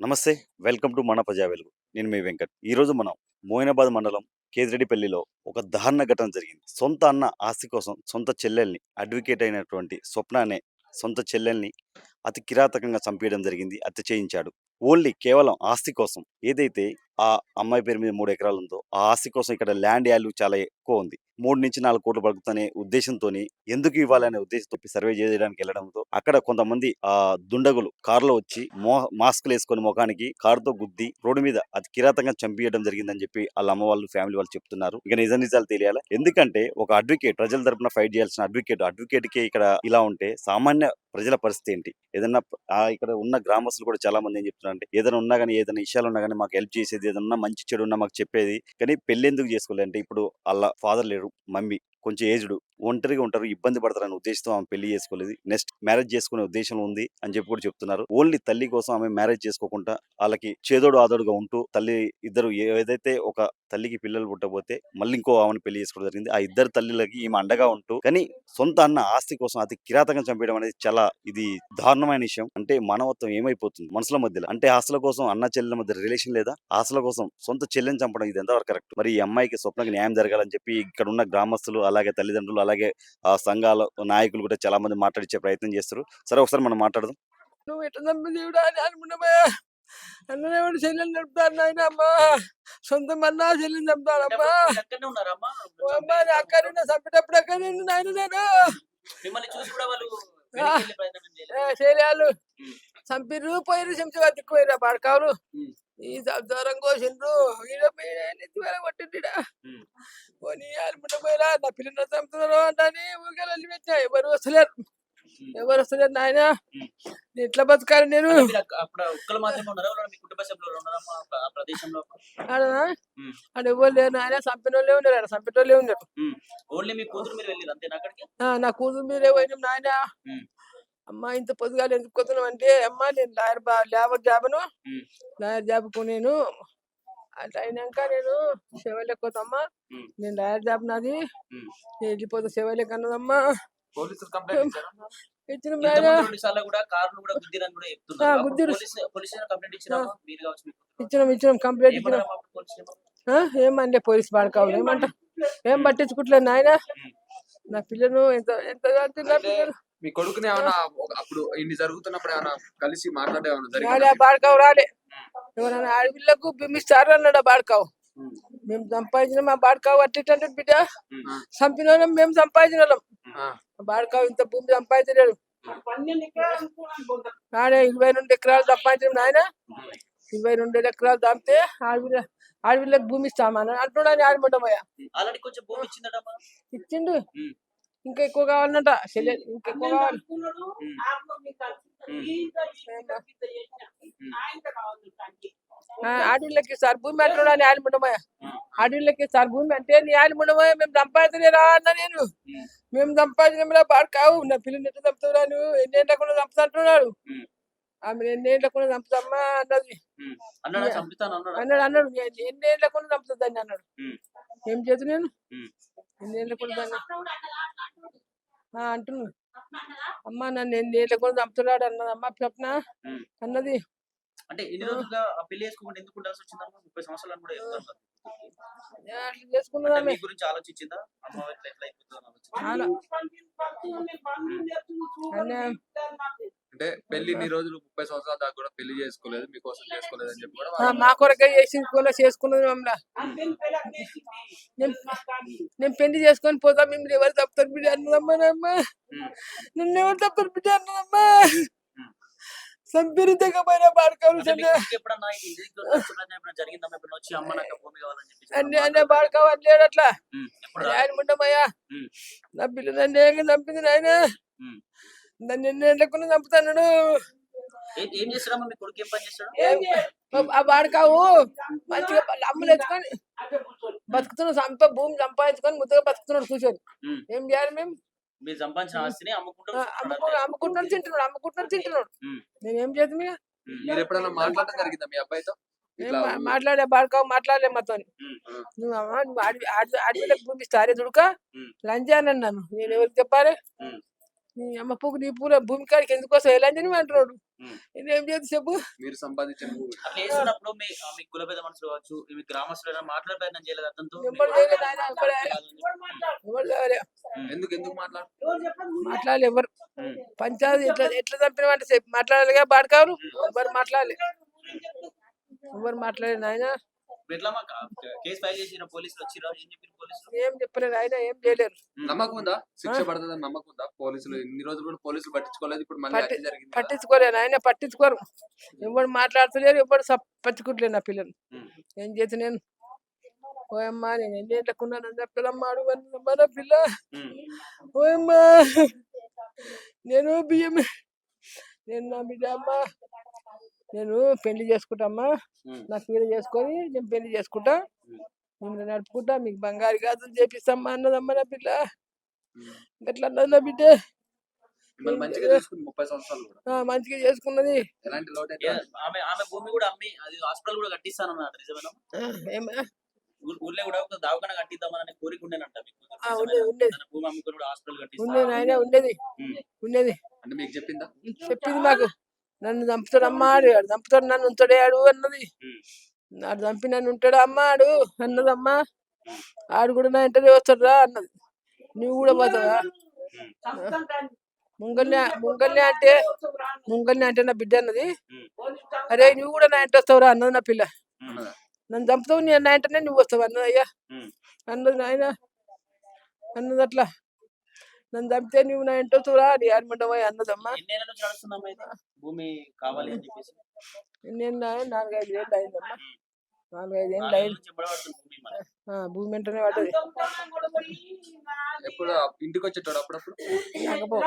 నమస్తే welcome to మన ప్రజా వెలుగు. నేను మీ వెంకట్. ఈరోజు మనం మోయినాబాద్ మండలం కేతిరెడ్డిపల్లిలో ఒక దారుణ ఘటన జరిగింది. సొంత అన్న ఆస్తి కోసం సొంత చెల్లెల్ని అడ్వకేట్ అయినటువంటి స్వప్న అనే సొంత చెల్లెల్ని అతి కిరాతకంగా చంపేయడం జరిగింది హత్య చేయించాడు ఓన్లీ కేవలం ఆస్తి కోసం ఏదైతే ఆ అమ్మాయి పేరు మీద మూడు ఎకరాలు ఉందో ఆ ఆస్తి కోసం ఇక్కడ ల్యాండ్ వాల్యూ చాలా ఎక్కువ ఉంది. మూడు నుంచి నాలుగు కోట్లు పడుకుతనే ఉద్దేశంతో ఎందుకు ఇవ్వాలనే ఉద్దేశంతో సర్వే చేయడానికి వెళ్ళడంతో అక్కడ కొంతమంది ఆ దుండగులు కారులో వచ్చి మో మాస్కులు వేసుకొని ముఖానికి కారుతో గుద్ది రోడ్డు మీద అది కిరాతంగా చంపియడం జరిగిందని చెప్పి వాళ్ళ అమ్మ వాళ్ళు ఫ్యామిలీ వాళ్ళు చెప్తున్నారు. ఇక నిజ నిజాలు తెలియాలి? ఎందుకంటే ఒక అడ్వకేట్ ప్రజల తరపున ఫైట్ చేయాల్సిన అడ్వకేట్ అడ్వకేట్కి ఇక్కడ ఇలా ఉంటే సామాన్య ప్రజల పరిస్థితి ఏంటి? ఏదన్నా ఆ ఇక్కడ ఉన్న గ్రామస్తులు కూడా చాలా మంది ఏం చెప్తున్నారు అంటే ఏదైనా ఉన్నా కానీ ఏదైనా విషయాలు ఉన్నా కానీ మాకు హెల్ప్ చేసేది ఏదన్నా మంచి చెడు ఉన్నా మాకు చెప్పేది. కానీ పెళ్ళి ఎందుకు చేసుకోలేదంటే ఇప్పుడు వాళ్ళ ఫాదర్ లేరు మమ్మీ కొంచెం ఏజ్డ్. ఒంటరిగా ఉంటారు. ఇబ్బంది పడతారనే ఉద్దేశంతో ఆమె పెళ్ళి చేసుకోలేదు. నెక్స్ట్ మ్యారేజ్ చేసుకునే ఉద్దేశం ఉంది అని చెప్పి కూడా చెప్తున్నారు. ఓన్లీ తల్లి కోసం ఆమె మ్యారేజ్ చేసుకోకుండా వాళ్ళకి చేదోడు ఆదోడుగా ఉంటూ తల్లి ఇద్దరు ఏదైతే ఒక తల్లికి పిల్లలు పుట్టబోతే మళ్ళీ ఇంకో ఆమెను పెళ్ళి చేసుకోవడం జరిగింది. ఆ ఇద్దరు తల్లిలకి ఈమె అండగా ఉంటూ కానీ సొంత అన్న ఆస్తి కోసం అతి కిరాతకంగా చంపేయడం అనేది చాలా ఇది దారుణమైన విషయం. అంటే మానవత్వం ఏమైపోతుంది మనుషుల మధ్యలో? అంటే ఆస్తుల కోసం అన్న చెల్లెల మధ్య రిలేషన్ లేదా? ఆస్తుల కోసం సొంత చెల్లెని చంపడం ఇది ఎంతవరకు కరెక్ట్? మరి ఈ అమ్మాయికి స్వప్నకి న్యాయం జరగాలని చెప్పి ఇక్కడ ఉన్న గ్రామస్తులు అలాగే తల్లిదండ్రులు అలాగే ఆ సంఘాల నాయకులు కూడా చాలా మంది మాట్లాడించే ప్రయత్నం చేస్తారు. సరే ఒకసారి మనం మాట్లాడదాం. నువ్వు ఎట్లా నమ్మి దేవుడా అని అనుకున్నామా అన్నదేవుడు చెల్లెని చంపుతాడు నాయన అమ్మా. సొంతం అన్నా చెల్లిని ఓ అమ్మా నీ అక్కడ చంపేటప్పుడు అక్కడ నాయన నేను. ఉమ్. చంపిర్రు పోయిర్రు చెంచగా దిక్కుపోయిరా పాడకావులు. ఈ దూరం కోసిండ్రు. పోనీ పోయిరా నా పిల్లలు చంపుతున్నారు అంటాని ఊరికే వెళ్ళి పెట్టా ఎవరు వస్తలేరు. ఎవరు వస్తలేరు నాయన. ఎట్లా బతకాలి నేను? అంటే మీరు అక్క- అప్పుడు ఒక్కరు మాత్రమే ఉన్నారా ఎవరైనా మీ కుటుంబ సభ్యులు ఉన్నారమ్మా ఆ- ఆ ప్రదేశంలో ఆడనా ఉమ్. ఆడ ఎవరు లేరు నాయన. చంపిన వాళ్ళే ఉన్నారు. ఆడ చంపిన వాళ్ళే ఉన్నారు నా కూతురు మీరే పోయినాం నాయన. అమ్మా ఇంత పొద్దుగాలు ఎందుకు పోతున్నాం అంటే అమ్మా నేను లాయర్ బా లేబర్ జాబును. లాయర్ జాబ్కు నేను అట్లా అయినాక నేను సేవలకు పోతామ్మా. నేను లాయర్ జాబ్ నాది. నేను వెళ్ళిపోతా సేవలకు అన్నదమ్మా. ఇచ్చిన మేడం. గుద్దిరు. పోలీస్ కూతురు. ఇచ్చినాం ఇచ్చినాం కంప్లైంట్ ఇచ్చినాం. ఏమన్నారమ్మా అప్పుడు పోలీస్ ఏమంటే పోలీస్ పాడుకోవాలి ఏమంట ఏం పట్టించుకుంటలేదు నాయన. నా పిల్లను ఎంత ఎంత నా పిల్లలు మీ కొడుకుని ఏమన్నా అప్పుడు ఇన్ని జరుగుతున్నప్పుడు ఏమన్నా కలిసి మాట్లాడే ఏమన్నా? బాడకావు రాలే. ఎవరైనా ఆడపిల్లకు బిమ్మిస్తారు అన్నాడు ఆ బాడకావు. మేము. సంపాదించిన మా బాడకావు అట్టి అంటే బిడ్డ. చంపిన వాళ్ళం మేము సంపాదించిన వాళ్ళం. బాడకావు ఇంత భూమి సంపాదించలేడు. ఆడే ఇరవై రెండు ఎకరాలు సంపాదించిన నాయన. ఇరవై రెండు ఎకరాలు చంపితే ఆడపిల్ల ఆడపిల్లకు భూమి ఇస్తామని అంటున్నాను ఆడమంటమయ్యా ఇచ్చిండు. ఇంకా ఎక్కువ కావాలన్నట చెల్లె ఇంకా ఎక్కువ కావాలి. సార్ భూమి అంటున్నాను ఆడమంటమయ్యా ఆడపిల్లకి సార్ భూమి అంటే నీ ఆడమంటమయ్యా మేము సంపాదించలేరా అన్న నేను. మేము సంపాదించడంలో పాడు కావు. నా పిల్లలు ఎట్లా చంపుతున్నాను ఎన్నేళ్ళకుండా చంపుతా అంటున్నాడు ఉమ్. ఆమె ఎన్నేళ్ళకుండా చంపుతామ్మా అన్నది. అన్నాడా? చంపుతాను అన్నాడా? "నేను ఎన్నేళ్ళకుండా చంపుతుందని అన్నాడు. ఏం చేతు నేను? ఆ, అంటున్నాడు అమ్మ నన్ను ఎన్నేళ్ళకుండా చంపుతున్నాడు అన్నది అమ్మ చెప్పనా. అన్నది. అంటే ఎన్ని రోజులుగా ఆ పెళ్ళి చేసుకోకుండా ఎందుకు ఉండాల్సి వచ్చిందమ్మా ముప్పై సంవత్సరాలు కూడా చెప్తారు కదా. "ఏ, అట్లా చేసుకున్నది అంటే ఆమె మీ గురించి ఆలోచించిందా? అమ్మ ఎట్లా అయిపోతుందో అంటే పెళ్ళి ఇన్ని రోజులు ముప్పై సంవత్సరాల దాకా కూడా పెళ్ళి చేసుకోలేదు మీకోసం చేసుకోలేదు అని చెప్పి కూడా ఆ, వాళ్ళు మా కొరకే చేసుకున్న చేసుకున్నది మమ్మల్ని. నేను నేను పెళ్ళి చేసుకొని పోతా మిమ్మల్ని ఎవరు తప్పుతారు బిడ్డ అన్నదమ్మా నమ్మ ఉమ్. నిన్ను ఎవరు తప్పుతారు బిడ్డ అన్నదమ్మా. సంపిరి తెగపోయినా బాడకాలు అంటే మీ కొడుకు ఎప్పుడన్నా ఈ ఇంటికి వచ్చి ఎప్పుడన్నా జరిగిందమ్మా ఎప్పుడన్నా వచ్చి అమ్మ నాకు భూమి కావాలని చెప్పేసి అన్ని అన్నీ అని లేడు అట్లా ఆయన ఉండమయ్యా. నా పిల్ల నన్ను ఏం చంపింది నాయన. నన్ను ఎన్ని ఎండకుండా ఏం- ఆ బాడకావు మంచిగా అమ్మలు ఎత్తుకొని బతుకుతున్నాడు సంప భూమి సంపాదించుకొని ముద్దగా బతుకుతున్నాడు కూర్చొని. ఏం చేయాలి మేము మీరు సంపాదించిన ఆస్తిని తింటున్నాడు తింటున్నాడు. నేను చేద్దాం ఇక. మీరు ఎప్పుడైనా జరిగిందా మీ అబ్బాయితో? మాట్లాడే బాడకావు మాట్లాడలే మాతో. నువ్వు అమ్మ నువ్వు ఆడి ఆడి- ఆడపిల్లకు భూమి ఇస్తారే దుడుక. ఉమ్. లంచా అని అన్నాను నేను ఎవరికి చెప్పాలి. నీ అమ్మ పువ్వు నీ పూల భూమి కాడికి ఎందుకు వస్తావు? ఎలా అని అంటున్నాడు. నేనేం చేసి చెప్పు. మీరు సంపాదించిన మాట్లాడే. ఎందుకు ఎందుకు మాట్లాడు? మాట్లాడాలి ఎవరు. పంచాయతీ ఎట్లా ఎట్లా చంపినవంటే చెప్పి మాట్లాడాలిగా బాడకారు ఎవరు మాట్లాడాలి? ఎవరు మాట్లాడలేదు నాయన? ఇప్పుడు ఎట్లా మాకు కేసు ఫైల్ చేసిన పోలీసులు వచ్చిరా ఏం చెప్పారు పోలీసులు? ఏం చెప్పలేదు ఆయన ఏం చేయలేరు. నమ్మకం ఉందా శిక్ష ఆ. పడుతుందని నమ్మకం ఉందా పోలీసులు ఇన్ని రోజులు కూడా పోలీసులు పట్టించుకోలేదు ఇప్పుడు మళ్ళీ అదే జరిగింది ఆయన పట్టించుకోరు. ఎవరు మాట్లాడతలేరు ఎవరు పట్టుకుంటలేరు నా పిల్లలు. ఏం చేసి నేను? ఓయమ్మా నేను ఎన్ని ఏళ్ళకున్నాను అని చెప్పదమ్మా అడుగు మన పిల్ల. ఓయమ్మా నేను బియ్యం నేను నా బిడ్డ అమ్మ. నేను పెళ్ళి చేసుకుంటామ్మా. నా పీడ చేసుకొని నేను పెళ్ళి చేసుకుంటా. మిమ్మల్ని నడుపుకుంటా. మీకు బంగారు గాజులు చేపిస్తామ్మా అన్నదమ్మా నా పిల్ల. గట్లా అన్నది నా బిడ్డ? మంచిగా చూసుకుంది ముప్పై సంవత్సరాలు కూడా. ఆ, మంచిగా చేసుకున్నది. ఎలాంటి లోటు ఏ, అయితే ఆమె ఆమె భూమి కూడా అమ్మి అది హాస్పిటల్ కూడా కట్టిస్తానన్నమాట నిజమేనా? ఆ, ఏమా? ఊ- ఊర్లో కూడా ఒక దవాఖాన కట్టిద్దామని కోరిక ఉండేనంట మీకు. ఆ, ఉండేది, ఉండేది. చెప్పింది మాకు. నన్ను చంపుతాడు అమ్మా ఆడు ఆడు చంపుతాడు నన్ను ఉంచాడు అన్నది. ఆడు నాడు చంపి నన్ను ఉంటాడు అమ్మ ఆడు అన్నదమ్మా. ఆడు కూడా నా ఇంటనే వస్తాడురా అన్నది. నువ్వు కూడా పోతావా? ముంగల్ని ముంగల్ని అంటే ముంగల్ని అంటే నా బిడ్డ అన్నది. అరే నువ్వు కూడా నా ఇంట వస్తావురా అన్నది నా పిల్ల. నన్ను చంపుతావు నీ నా ఇంటనే నువ్వు వస్తావు అన్నది అయ్యా. అన్నది నాయన. అన్నది అట్లా. నన్ను చంపితే నువ్వు నా ఇంట వస్తావురా అని అనుకుంటావా అన్నదమ్మా. భూమి కావాలి అని చెప్పేసి. నేను నాలుగైదు ఏళ్ళు అయిందమ్మా. నాలుగైదు ఏళ్ళు అయింది. భూమి మరి. ఆ, భూమి వెంటనే పడ్డది. ఎప్పుడు ఇంటికి వచ్చేటోడు అప్పుడప్పుడు? రాకపో.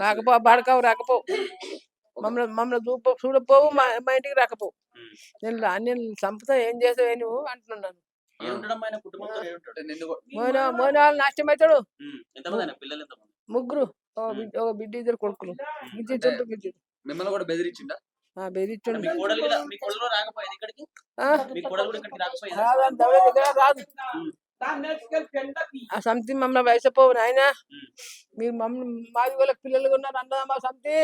రాకపో బాడకావు రాకపో. మమ్మల్ని మమ్మల్ని చూపో చూడపోవు మా మా ఇంటికి రాకపో. ఉమ్. నేను నేను చంపుతా ఏం చేస్తావే నువ్వు అంటున్నాను ఏ ఉంటాడమ్మా ఆయన కుటుంబంతో ఏ ఉంటాడు అంటే నిన్ను కొ- మోన మోన వాళ్ళు నష్టం అవుతాడు ఉమ్. ఎంతమంది ఆయన పిల్లలు ఎంతమంది ముగ్గురు. ఒక బిడ్డ ఇద్దరు కొడుకులు. మిమ్మల్ని కూడా బెదిరించిండా? రాదు ఆ సంతి మమ్మల్ని వయసు పోవు నాయన. మీరు మమ్మల్ని మాది వాళ్ళకి పిల్లలు ఉన్నారు అన్నదా మా సంతి.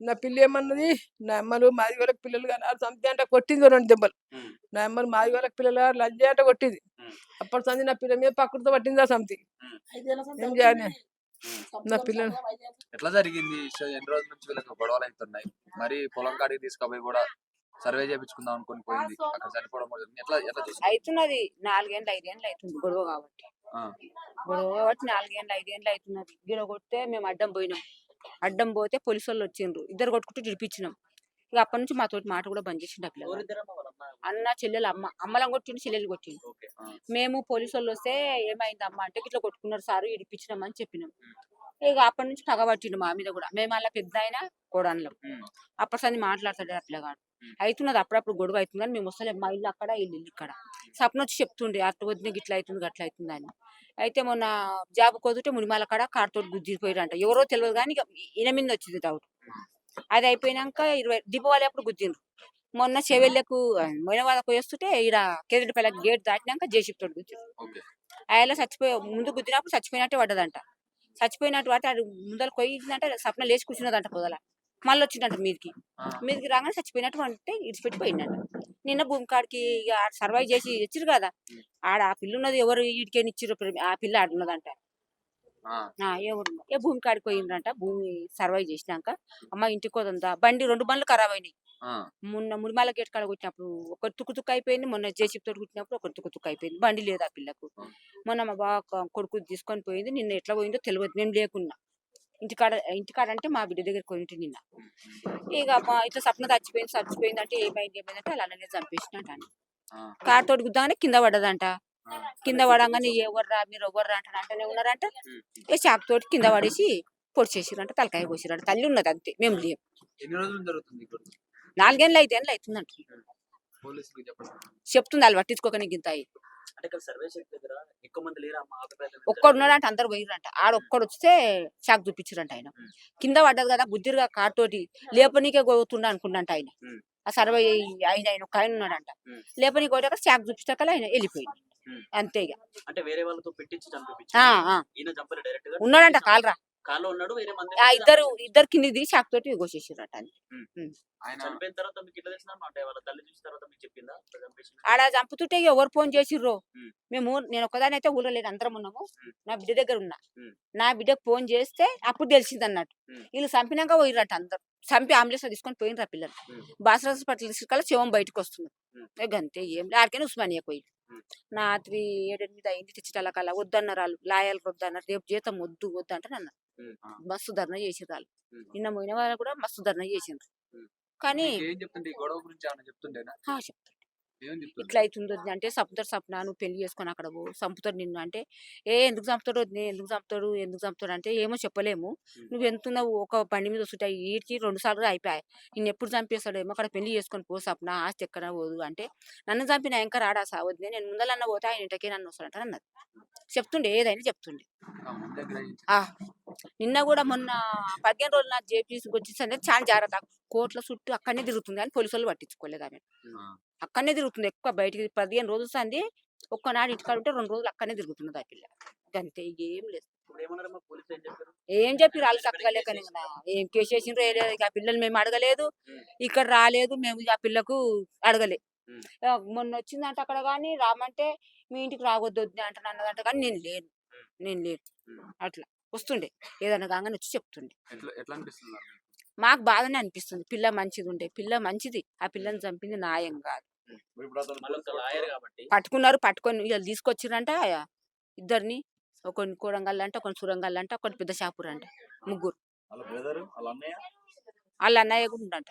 నా పిల్ల ఏమన్నది? నా అమ్మలు మాది వాళ్ళకి పిల్లలు కానీ సంతి అంటే కొట్టింది రెండు దెబ్బలు. నా అమ్మలు మాది వాళ్ళకి పిల్లలు లజ్జ అంటే కొట్టింది. అప్పటి సంది నా పిల్ల మీద పక్కడితో పట్టింది ఆ సంతి. ఏం చేయాలి. నా పిల్లలు ఎట్లా జరిగింది? ఎన్ని రోజుల నుంచి వీళ్ళకి గొడవలు అవుతున్నాయి? మరి పొలం కాడికి తీసుకుపోయి కూడా సర్వే చేయించుకుందాం అనుకుని పోయింది. అక్కడ చనిపోవడం. ఎట్లా ఎట్లా అవుతున్నది. నాలుగేండ్లు ఐదేండ్లు అవుతుంది గొడవ కాబట్టి. గొడవ కాబట్టి నాలుగేండ్లు ఐదేండ్లు అవుతున్నది. గిడ కొడితే మేము అడ్డం పోయినాం. అడ్డం పోతే పోలీసు వాళ్ళు వచ్చిండ్రు ఇద్దరు కొట్టుకుంటూ విడిపించినాం ఇక అప్పటి నుంచి మాతోటి మాట కూడా బంద్ చేసిండు అమ్మ? అన్న చెల్లెలు అమ్మ. అమ్మలం కొట్టిండు చెల్లెలు కొట్టిండు. మేము పోలీసు వాళ్ళు వస్తే ఏమైంది అమ్మ అంటే ఇట్లా కొట్టుకున్నారు సారు ఇడిపించినాం అని చెప్పినాం. ఇక అప్పటి నుంచి పగబట్టిండు మా మీద కూడా. మేము అలా పెద్ద అయినా కోడన్లం ఉమ్. అప్పటి సంది మాట్లాడతాడు పిల్లగాడు ఉమ్. అవుతున్నది అప్పుడప్పుడు గొడవ అవుతుంది కానీ మేము వస్తలేం. మా ఇల్లు అక్కడ ఇల్లు ఇల్లు ఇక్కడ. సప్న వచ్చి చెప్తుండే అట్ట వదిన గిట్ల అవుతుంది గట్ల అవుతుంది అని అయితే మొన్న జాబ్ కొదితే మునిమాల కాడ కారుతో గుద్దిపోయారంట. ఎవరో తెలియదు కానీ ఇక ఈయన మీద వచ్చింది డౌట్. అది అయిపోయినాక ఇరవై దీపావళి అప్పుడు గుద్దిండ్రు. మొన్న చెవెళ్ళకు మొన్న వాళ్ళకు వేస్తుంటే ఈడ కెరటిపల్లి గేట్ దాటినాక జేసీపీ తోటి గుద్దిండ్రు. ఓకే. ఆయన చచ్చిపోయి ముందు గుద్దినప్పుడు చచ్చిపోయినట్టే పడ్డదంట. చచ్చిపోయినట్టు అంటే అది ముందర కొయ్యిందంటే సప్న లేచి కూర్చున్నదంట పొదల. మళ్ళీ వచ్చిందంట మీదికి. మీదికి రాగానే చచ్చిపోయినట్టు అంటే ఇడిచిపెట్టి పోయిందంట నిన్న భూమి కాడికి ఇక సర్వైవ్ చేసి ఇచ్చిరు కదా ఆడ ఆ పిల్ల ఉన్నది ఎవరు ఈడికేని ఇచ్చిర్రు ప్ర- ఆ పిల్ల ఆడున్నదంట ఎవరు ఏ భూమి కాడికి పోయిండ్రంట భూమి సర్వైవ్ చేసినాక అమ్మ ఇంటికి పోతుందా బండి రెండు బండ్లు ఖరాబ్ అయినాయి. మొన్న మురిమాల గేట్ కాడ కొట్టినప్పుడు ఒక తుక్కు తుక్కు అయిపోయింది మొన్న జేసీపీ తోటి కొట్టినప్పుడు ఒక తుక్కు తుక్కు అయిపోయింది బండి లేదు ఆ పిల్లకు. మొన్న మా బావ కొడుకు తీసుకొని పోయింది నిన్న ఎట్లా పోయిందో తెలియదు నేను లేకున్నా. ఇంటికాడ ఇంటికాడ అంటే మా బిడ్డ దగ్గర కొనింటి నిన్న. ఇక మా ఇట్లా సప్న చచ్చిపోయింది చచ్చిపోయింది అంటే ఏమైంది ఏమైంది అంటే అలానే ఆ. కార్ తోటి గుద్దాగానే కింద పడ్డదంట. కింద పడంగానే ఎవర్రా మీరు ఎవర్రా అంటే అంటనే ఉన్నారంట. ఏ చాకు తోటి కింద పడేసి పొడి చేసిరంట తలకాయ కోసిరంట తల్లి ఉన్నది అంతే మేము లేం. నాలుగేళ్ళు ఐదేళ్ళు అవుతుందంట. పోలీసులకు చెప్పండి. చెప్తుంది వాళ్ళు పట్టించుకోకనే గింతాయి. అంటే ఇక్కడ సర్వే షెడ్ దగ్గర ఎక్కువ మంది లేరా అమ్మా ఆపే ప్రయత్నం ఒక్కడు ఉన్నాడంటే అందరు పోయిరంట ఆడ ఒక్కడు వస్తే షాక్ చూపించారంట ఆయన. కింద పడ్డది కదా కార్ తోటి లేపనీకే పోతుండ అనుకున్నంట ఆయన. ఆ సర్వే ఆయన ఆయన ఒక ఆయన ఉన్నాడంట. ఉమ్. లేపనీకి పోయాక షాక్ చూపించాక ఆయన వెళ్ళిపోయింది. అంతే ఇక ఉన్నాడంట కాలరా. కాలో ఉన్నాడు వేరే మంది ఆ ఇద్దరు ఇద్దరు కింది దిగి చాకు తోటి కోసేసిరట అని ఆయన చనిపోయిన తర్వాత మీకు ఇట్లా తెలిసిన వాళ్ళ తల్లి చూసిన తర్వాత మీకు చెప్పిందా? ఆడ చంపుతుంటే ఎవరు ఫోన్ చేసిర్రో. మేము నేను ఒకదాని అయితే ఊళ్ళో లేదు అందరం ఉన్నాము. నా బిడ్డ దగ్గర ఉన్నా. నా బిడ్డకు ఫోన్ చేస్తే అప్పుడు తెలిసింది అన్నట్టు. వీళ్ళు చంపినాక పోయిరట అందరు చంపి అంబులెన్స్ తీసుకొని పోయినరా పిల్లలు. బాసర హాస్పిటల్ తీసుకెళ్ళి శివం బయటకు. ఇక అంతే ఏం ఆడికైనా ఉస్మానియా పోయి. రాత్రి ఏడెనిమిది అయింది తెచ్చిటలకల్లా వద్దన్నారు వాళ్ళు లాయాలకు వద్దన్నారు రేపు జీతం వద్దు వద్దు అంటే ఉమ్. మస్తు ధర్నా చేసిర్రు వాళ్ళు. నిన్న పోయిన వాళ్ళు కూడా మస్తు ధర్నా చేసిండ్రు. కానీ ఇట్లా అవుతుంది అంటే చంపుతాడు సప్న నువ్వు పెళ్ళి చేసుకొని అక్కడ పో చంపుతాడు నిన్ను అంటే ఏ ఎందుకు చంపుతాడు ఎందుకు చంపుతాడు ఎందుకు చంపుతాడు అంటే ఏమో చెప్పలేము. నువ్వు ఎంతున్నావు ఒక బండి మీద వస్తుంటాయి ఈడ్చి రెండు సార్లు అయిపోయాయి. నిన్ను ఎప్పుడు చంపేస్తాడు ఏమో అక్కడ పెళ్ళి చేసుకొని పో సప్న ఆస్తి ఎక్కడ పోదు అంటే నన్ను చంపిన ఇంకా రాడా సా వదినే నేను ముందలన్న పోతే ఆయన ఇంటికే నన్ను వస్తాడంట అన్నది. చెప్తుండే ఏదైనా చెప్తుండే. నిన్న కూడా మొన్న పదిహేను రోజులు నా జేపీసీకి వచ్చేసంటే చాలా జాగ్రత్త. కోట్ల చుట్టూ అక్కడనే తిరుగుతుంది కానీ పోలీసు వాళ్ళు పట్టించుకోలేదు ఆమె. అక్కడనే తిరుగుతుంది. ఎక్కువ బయటికి పదిహేను రోజులు సంది ఒక్కనాడు ఇంటికాడ ఉంటే రెండు రోజులు అక్కడనే తిరుగుతున్నది ఆ పిల్ల. అంతే ఏం లేదు. ఏం చెప్పారు? చెప్పి వాళ్ళు చక్కగా లేకనే కదా ఏం కేసు. ఇక ఆ పిల్లలు మేము అడగలేదు. ఇక్కడ రాలేదు. మేము ఆ పిల్లకు అడగలే. మొన్న వచ్చిందంట అక్కడ కానీ రామంటే మీ ఇంటికి రావద్దు వద్దు అంటాను అన్నదంట కానీ నేను లేను. నేను లేను. అట్లా. వస్తుండే. ఏదైనా కాగానే వచ్చి చెప్తుండే. మీకు? బాగానే అనిపిస్తుంది. పిల్ల మంచిది ఉండే పిల్ల మంచిది. ఆ పిల్లని చంపింది న్యాయం కాదు. ఇప్పుడు అతను మళ్ళీ ఒక లాయర్ కాబట్టి పట్టుకున్నారు పట్టుకొని వీళ్ళు తీసుకొచ్చిరంట ఇద్దరిని. ఒకరిని కూరంగల్ అంటే ఒకరిని సురంగల్ అంటే ఒకటి పెద్ద షాపూర్ అంట ముగ్గురు. వాళ్ళ అన్నయ్య కూడా ఉండంట.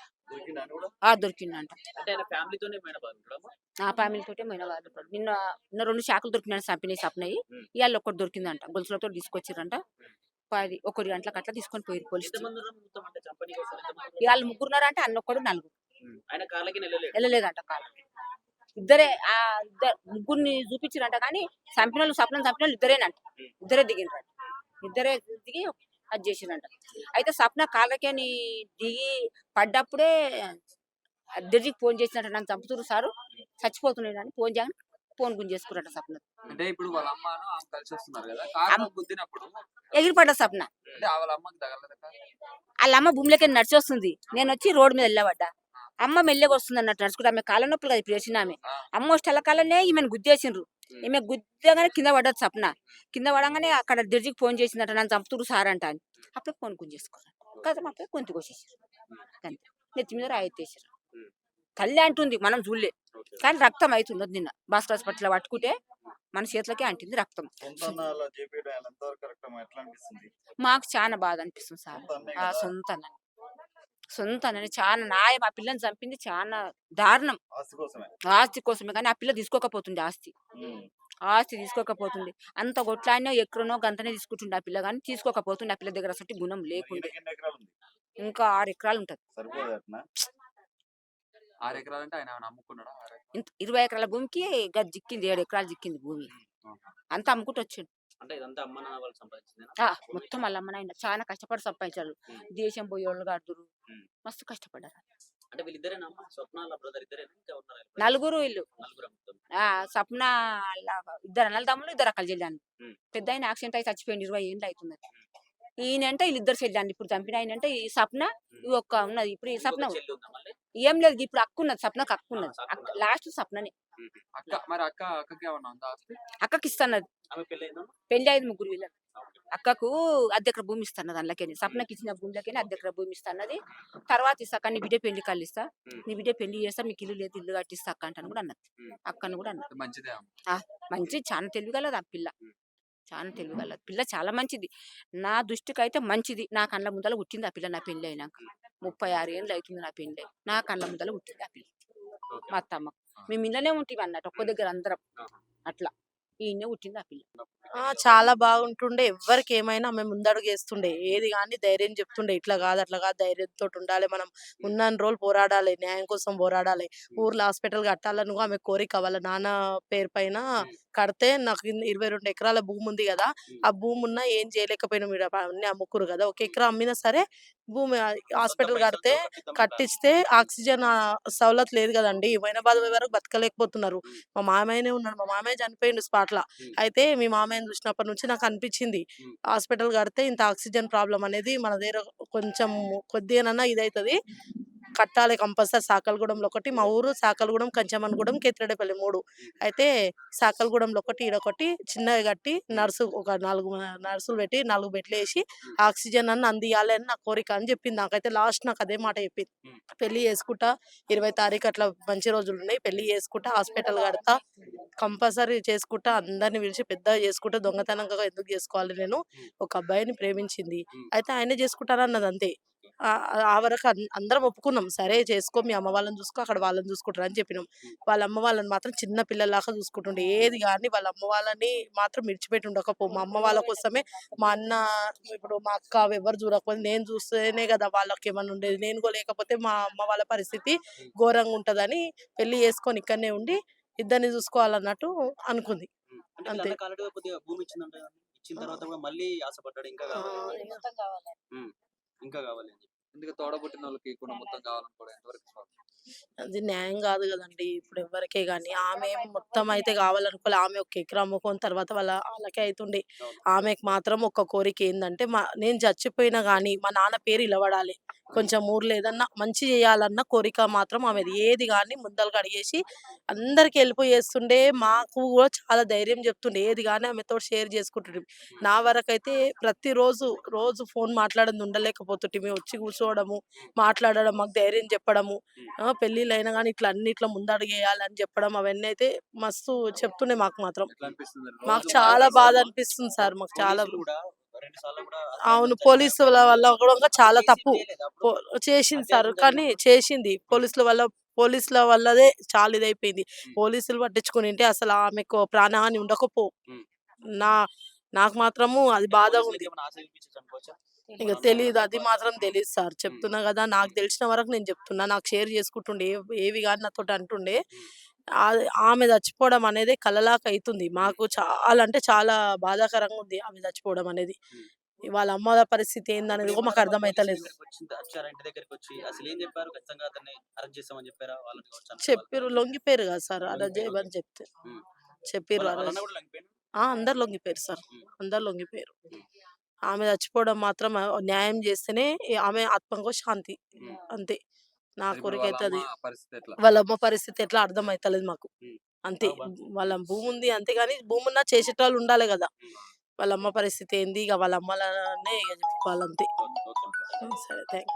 దొరికిందంట అంటే ఆయన ఫ్యామిలీతోనే పోయిన బాగుంటాడు ఆ! ఫ్యామిలీ తోటే పోయిన వాళ్ళు నిన్న నిన్న రెండు శాఖలు దొరికినాయి చంపినాయి సప్నయి. ఉమ్. ఇవాళ ఒకటి దొరికిందంట. గొలుసులతో తీసుకొచ్చిరంట పది ఒకటి గంటలకు అట్లా తీసుకొని పోయి పోలీస్? ఇవాళ ముగ్గురున్నారంటే అన్న ఒక్కడు నలుగురు. వెళ్ళలేదంట కాళ్ళకి ఇద్దరే ఆ ఇద్దరు ముగ్గురిని చూపించారంట కానీ చంపిన వాళ్ళు సప్నం చంపిన వాళ్ళు ఇద్దరేనంట ఇద్దరే దిగినరంట ఇద్దరే దిగి అది చేసిరంట అయితే సప్న కాళ్ళకేని దిగి పడ్డప్పుడే అద్దరికి ఫోన్ చేసినట్ట నన్ను చంపుతున్నారు సారు చచ్చిపోతున్నాడు అని ఫోన్ చేయగానే ఫోన్ గుంజేసుకున్నట్ట సప్న అంటే ఇప్పుడు వాళ్ళ అమ్మను ఆమె కలిసి వస్తున్నారు కదా కారు గుద్దినప్పుడు ఎగిరిపడ్డ సప్న వాళ్ళ అమ్మకి అమ్మ భూమిలోకి నడిచి వస్తుంది నేను వచ్చి రోడ్డు మీద వెళ్ళబడ్డా అమ్మ మెల్లగా వస్తుంది అన్నట్టు నడుచుకుంటే. ఆమె కాళ్ళ నొప్పులు కదా ఇప్పుడు వేసిన ఆమె. అమ్మ వచ్చి కాలనే ఈమెను గుద్దేసిండ్రు. ఈమె గుద్దగానే కింద పడ్డది సప్న కింద పడంగానే అక్కడ దిర్జికి ఫోన్ చేసిందట నన్ను చంపుతురు సార్ అంట అని. అప్పుడే ఫోన్ గుంజేసుకున్నాను కదా అప్పుడే గొంతు కోసేసారు అంతే. నెత్తి మీద రాయి ఎత్తేసారు తల్లి అంటుంది మనం చూడలే. కానీ రక్తం అవుతున్నది నిన్న. భాస్కర్ హాస్పిటల్ పట్టుకుంటే మన చేతులకే అంటింది రక్తం. మాకు చాలా బాధ అనిపిస్తుంది సార్. సొంత సొంత చాలా నాయ మా పిల్లని చంపింది చాలా దారుణం. ఆస్తి కోసమే. ఆస్తి కోసమే కానీ ఆ పిల్ల తీసుకోకపోతుండే ఆస్తి. ఆస్తి తీసుకోకపోతుంది. అంత గొట్లానో ఎక్కడనో గంతనే తీసుకుంటుండే ఆ పిల్ల కానీ తీసుకోకపోతుండే ఆ పిల్ల దగ్గర అసలు గుణం లేకుండే. ఇంకా ఆరు ఎకరాలు ఉంటది ఆరు ఎకరాలు అంటే ఆయన అమ్ముకున్నాడా? ఇరవై ఎకరాల భూమికి గది జిక్కింది ఏడు ఎకరాలు జిక్కింది భూమి. అంతా అమ్ముకుంటూ వచ్చాడు అంటే ఇదంతా అమ్మ నాన్న వాళ్ళు సంపాదించింది ఆ, మొత్తం వాళ్ళ అమ్మనాయన చాలా కష్టపడి సంపాదించారు. దేశం పోయి వాళ్ళు కడుతురు ఉమ్. మస్తు కష్టపడ్డారు అంటే వీళ్ళిద్దరేనా అమ్మ? స్వప్నాల బ్రదర్ ఇద్దరేనా? ఇంకా ఉన్నారు నలుగురు వీళ్ళు. వాళ్ళ ఇద్దరు అన్నల తమ్ముళ్ళు ఇద్దరు అక్కలు చెల్లాను. పెద్ద ఆయన యాక్సిడెంట్ అయి చచ్చిపోయింది ఇరవై ఏళ్ళు అవుతుంది. ఈయన అంటే వీళ్ళిద్దరు చెల్లాను ఇప్పుడు చంపిన ఆయన అంటే ఈ సప్న ఈ ఒక్క ఉన్నది. ఇప్పుడు ఈ మళ్ళీ? ఏం లేదు. ఇప్పుడు అక్క ఉన్నది. సప్నకు అక్క ఉన్నది. ఆ, సప్న. లాస్ట్ సప్ననే అక్క మరి అక్క అక్కకి ఏమన్నా ఉందా ఆస్తి? అక్కకి ఇస్తున్నది. ఆమె అయిందా పెళ్ళి ఐదు ముగ్గురు వీళ్ళకి అక్కకు అద్దెకర భూమి ఇస్తున్నది అందులోకేని. సప్నకి ఇచ్చిన భూమిలోకేని అద్దెకర భూమి ఇస్తున్నది. తర్వాత ఇస్తాక నీ బిడ్డ పెళ్ళి కళ్ళు ఇస్తా. నీ బిడ్డ పెళ్ళి చేస్తా మీకు ఇల్లు లేదు ఇల్లు కట్టిస్తా అక్క అంటాను కూడా అన్నది. ఉమ్. అక్కను కూడా అన్నది. మంచిదే అమ్మ. మంచి చాలా తెలివిగలదు ఆ పిల్ల. ఉమ్. చాలా తెలివిగలదు. పిల్ల చాలా మంచిది. నా దృష్టికి అయితే మంచిది. నా కళ్ళ ముందల పుట్టింది ఆ పిల్ల నా పెళ్ళి అయినాక ముప్పై ఆరు ఏళ్ళు అవుతుంది నా పెళ్ళి అయి. నా కళ్ళ ముందల పుట్టింది ఆ పిల్ల. ఓకే. మా అత్తమ్మ. మేము ఇళ్ళనే ఉంటుంది అన్నట్టు ఒక్క దగ్గర అందరం. అట్లా. ఈయనే పుట్టింది ఆ పిల్ల. ఆ! చాలా బాగుంటుండే. ఎవ్వరికి ఏమైనా మేము ముందడుగు వేస్తుండే ఏది కానీ ధైర్యం చెప్తుండే. ఇట్లా కాదు అట్లా కాదు. ధైర్యంతో ఉండాలి మనం. ఉన్న రోజులు పోరాడాలి. న్యాయం కోసం పోరాడాలి. ఊర్లో హాస్పిటల్ కట్టాలని కూడా ఆమె కోరిక వాళ్ళ నాన్న పేరు పైన కడితే నాకు ఇరవై రెండు ఎకరాల భూమి ఉంది కదా ఆ భూమి ఉన్నా ఏం చేయలేకపోయినాం ఈడ అన్ని అమ్ముకురు కదా ఒక ఎకరా అమ్మినా సరే భూమి హాస్పిటల్ కడితే కట్టిస్తే ఆక్సిజన్ ఆ, సవలత్ లేదు కదండి వైనాబాద్ వరకు బతకలేకపోతున్నారు. మా మామయ్యనే ఉన్నాడు మా మామయ్య చనిపోయిండు స్పాట్ లా అయితే మీ మామయ్యని చూసినప్పటి నుంచి నాకు అనిపించింది హాస్పిటల్ కడితే ఇంత ఆక్సిజన్ ప్రాబ్లం అనేది మన దగ్గర కొంచెం కొద్దిగానన్నా ఇదైతది. కట్టాలి కంపల్సరీ. సాకలగూడెంలో ఒకటి మా ఊరు సాకలగూడెం కంచమనగూడెం కేతిరెడ్డిపల్లి మూడు. అయితే సాకలగూడెంలో ఒకటి ఈడొకటి చిన్నగా కట్టి నర్సు ఒక నాలుగు నర్సులు పెట్టి నాలుగు బెడ్లు వేసి ఆక్సిజన్ అన్న అందియాలి అని నా కోరిక అని చెప్పింది. నాకైతే లాస్ట్ నాకు అదే మాట చెప్పింది. పెళ్ళి చేసుకుంటా ఇరవై తారీఖు అట్లా మంచి రోజులు ఉన్నాయి. పెళ్ళి చేసుకుంటా హాస్పిటల్ కడతా కంపల్సరీ చేసుకుంటా అందరిని పిలిచి పెద్దగా చేసుకుంటా దొంగతనంగా ఎందుకు చేసుకోవాలి నేను? ఒక అబ్బాయిని ప్రేమించింది. అయితే ఆయనే చేసుకుంటానన్నది అంతే. ఆ వరకు అందరం ఒప్పుకున్నాం. సరే చేసుకో మీ అమ్మ వాళ్ళని చూసుకో అక్కడ వాళ్ళని చూసుకుంటారు అని చెప్పినాం. వాళ్ళ అమ్మ వాళ్ళని మాత్రం చిన్న పిల్లలాగా చూసుకుంటుండే ఏది కానీ వాళ్ళ అమ్మ వాళ్ళని మాత్రం విడిచిపెట్టి ఉండకపో. మా అమ్మ వాళ్ళ కోసమే మా అన్న ఇప్పుడు మా అక్క ఎవరు చూడకపోతే నేను చూస్తేనే కదా వాళ్ళకి ఏమన్నా ఉండేది. నేను లేకపోతే మా అమ్మ వాళ్ళ పరిస్థితి ఘోరంగా ఉంటదని పెళ్ళి చేసుకొని ఇక్కడనే ఉండి ఇద్దరిని చూసుకోవాలన్నట్టు అనుకుంది. అంతే. భూమి? ఇచ్చిన తర్వాత మళ్ళీ ఆశపడ్డాడు ఇంకా కావాలి. ఇంకా కావాలి ఎందుకు తోడబుట్టిన వాళ్ళకి కూడా మొత్తం కావాలనుకోవడం ఎంతవరకు సాధ్యం? అది న్యాయం కాదు కదండి. ఇప్పుడు ఎవరికే గానీ ఆమె మొత్తం అయితే కావాలనుకోలే. ఆమె ఒక ఎకరా అమ్ముకొని తర్వాత వాళ్ళ వాళ్ళకే అవుతుండే ఆమెకు మాత్రం ఒక కోరిక ఏంటంటే మా నేను చచ్చిపోయినా గానీ మా నాన్న పేరు ఇలవడాలి. కొంచెం ఊర్లో ఏదన్నా మంచి చేయాలన్న కోరిక మాత్రం ఆమెది. ఏది కానీ ముందలుగా అడిగేసి అందరికి వెళ్ళిపోయి చేస్తుండే. మాకు కూడా చాలా ధైర్యం చెప్తుండే. ఏది కానీ ఆమెతో షేర్ చేసుకుంటుండే. నా వరకైతే ప్రతిరోజు రోజు ఫోన్ మాట్లాడింది ఉండలేకపోతుంటే మేము వచ్చి కూర్చోవడము మాట్లాడడం మాకు ధైర్యం చెప్పడము. పెళ్ళిళ్ళు అయినా కానీ ఇట్లా అన్నిట్లో ముందడుగేయాలని చెప్పడం అవన్నీ అయితే మస్తు చెప్తుండే మాకు మాత్రం. మాకు చాలా బాధ అనిపిస్తుంది సార్ మాకు చాలా అవును పోలీసుల వల్ల కూడా చాలా తప్పు. చేసింది సార్ కానీ చేసింది. పోలీసుల వల్ల పోలీసుల వల్లదే చాలా ఇదైపోయింది. పోలీసులు పట్టించుకుని ఉంటే అసలు ఆమెకు ప్రాణహాని ఉండకపో. నా నాకు మాత్రము అది బాధ ఉంది. ఇక తెలియదు అది మాత్రం తెలియదు సార్. చెప్తున్నా కదా నాకు తెలిసిన వరకు నేను చెప్తున్నా. నాకు షేర్ చేసుకుంటుండే ఏవి కానీ నాతో అంటుండే. ఆమె చచ్చిపోవడం అనేది కలలాక అవుతుంది మాకు చాలా అంటే చాలా బాధాకరంగా ఉంది ఆమె చచ్చిపోవడం అనేది. వాళ్ళ అమ్మ పరిస్థితి ఏందనేది కూడా మాకు అర్థమైతలేదు చెప్పారు? అరెస్ట్ చెప్పారా? లొంగిపోయారు కదా సార్. లొంగిపోయారు, చేయమని చెప్తే? ఆ, అందరు లొంగిపోయారు సార్. అందరు లొంగిపోయారు. ఆమె చచ్చిపోవడం మాత్రం న్యాయం చేస్తేనే ఆమె ఆత్మకు శాంతి. అంతే. నా కోరిక వాళ్ళ అయితే అది అమ్మ పరిస్థితి ఎట్లా? వాళ్ళ అమ్మ పరిస్థితి ఎట్లా అర్థం అవుతలేదు మాకు. అంతే. వాళ్ళ భూమి ఉంది అంతే కానీ భూమి ఉన్నా చేసేటోళ్ళు ఉండాలి కదా. వాళ్ళ అమ్మ పరిస్థితి ఏంది? ఇక వాళ్ళ అమ్మలనే చెప్పుకోవాలంతే. సరే థ్యాంక్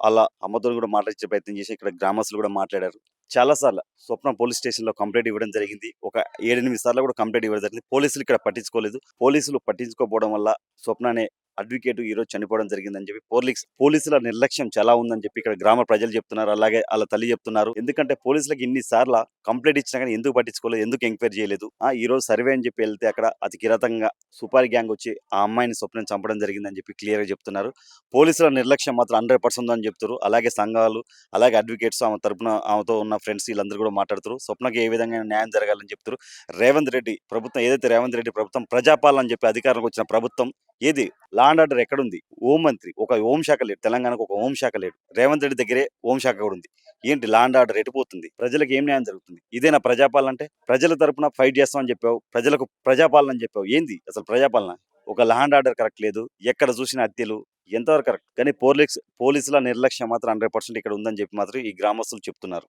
అలా అమ్మతో కూడా మాట్లాడించే ప్రయత్నం చేసి ఇక్కడ గ్రామస్తులు కూడా మాట్లాడారు. చాలా సార్లు స్వప్న పోలీస్ స్టేషన్లో కంప్లైంట్ ఇవ్వడం జరిగింది. ఒక ఏడెనిమిది సార్లు కూడా కంప్లైంట్ ఇవ్వడం జరిగింది. పోలీసులు ఇక్కడ పట్టించుకోలేదు. పోలీసులు పట్టించుకోకపోవడం వల్ల స్వప్న అనే అడ్వకేట్ ఈరోజు చనిపోవడం జరిగిందని చెప్పి పోలీస్ పోలీసుల నిర్లక్ష్యం చాలా ఉందని చెప్పి ఇక్కడ గ్రామ ప్రజలు చెప్తున్నారు. అలాగే వాళ్ళ తల్లి చెప్తున్నారు. ఎందుకంటే పోలీసులకు ఇన్ని సార్లు కంప్లైంట్ ఇచ్చినా కానీ ఎందుకు పట్టించుకోలేదు ఎందుకు ఎంక్వైరీ చేయలేదు? ఆ ఈ రోజు సర్వే అని చెప్పి వెళ్తే అక్కడ అతి కిరాతంగా సుపారి గ్యాంగ్ వచ్చి ఆ అమ్మాయిని స్వప్నం చంపడం జరిగిందని చెప్పి క్లియర్గా చెప్తున్నారు. పోలీసుల నిర్లక్ష్యం మాత్రం హండ్రెడ్ పర్సెంట్ అని చెప్తారు. అలాగే సంఘాలు అలాగే అడ్వకేట్స్ ఆమె తరపున ఆమెతో ఉన్న ఫ్రెండ్స్ వీళ్ళందరూ కూడా మాట్లాడుతారు. స్వప్నకి ఏ విధంగా న్యాయం జరగాలని చెప్తారు. రేవంత్ రెడ్డి ప్రభుత్వం ఏదైతే రేవంత్ రెడ్డి ప్రభుత్వం ప్రజాపాలన అని చెప్పి అధికారంలోకి వచ్చిన ప్రభుత్వం ఏది? లా లాండ్ ఆర్డర్ ఎక్కడుంది? హోం మంత్రి ఒక హోం శాఖ లేడు తెలంగాణకు ఒక హోం శాఖ లేడు. రేవంత్ రెడ్డి దగ్గరే హోం శాఖ కూడా ఉంది. ఏంటి లాండ్ ఆర్డర్ ఎటుపోతుంది? ప్రజలకు ఏం న్యాయం జరుగుతుంది? ఇదేనా ప్రజాపాలన అంటే? ప్రజల తరపున ఫైట్ చేస్తామని చెప్పావు ప్రజలకు ప్రజాపాలన అని చెప్పావు. ఏంది అసలు ప్రజాపాలన? ఒక లాండ్ ఆర్డర్ కరెక్ట్ లేదు ఎక్కడ చూసిన హత్యలు ఎంతవరకు కరెక్ట్? కానీ పోలీస్ పోలీసుల నిర్లక్ష్యం మాత్రం హండ్రెడ్ పర్సెంట్ ఇక్కడ ఉందని చెప్పి మాత్రం ఈ గ్రామస్తులు చెప్తున్నారు.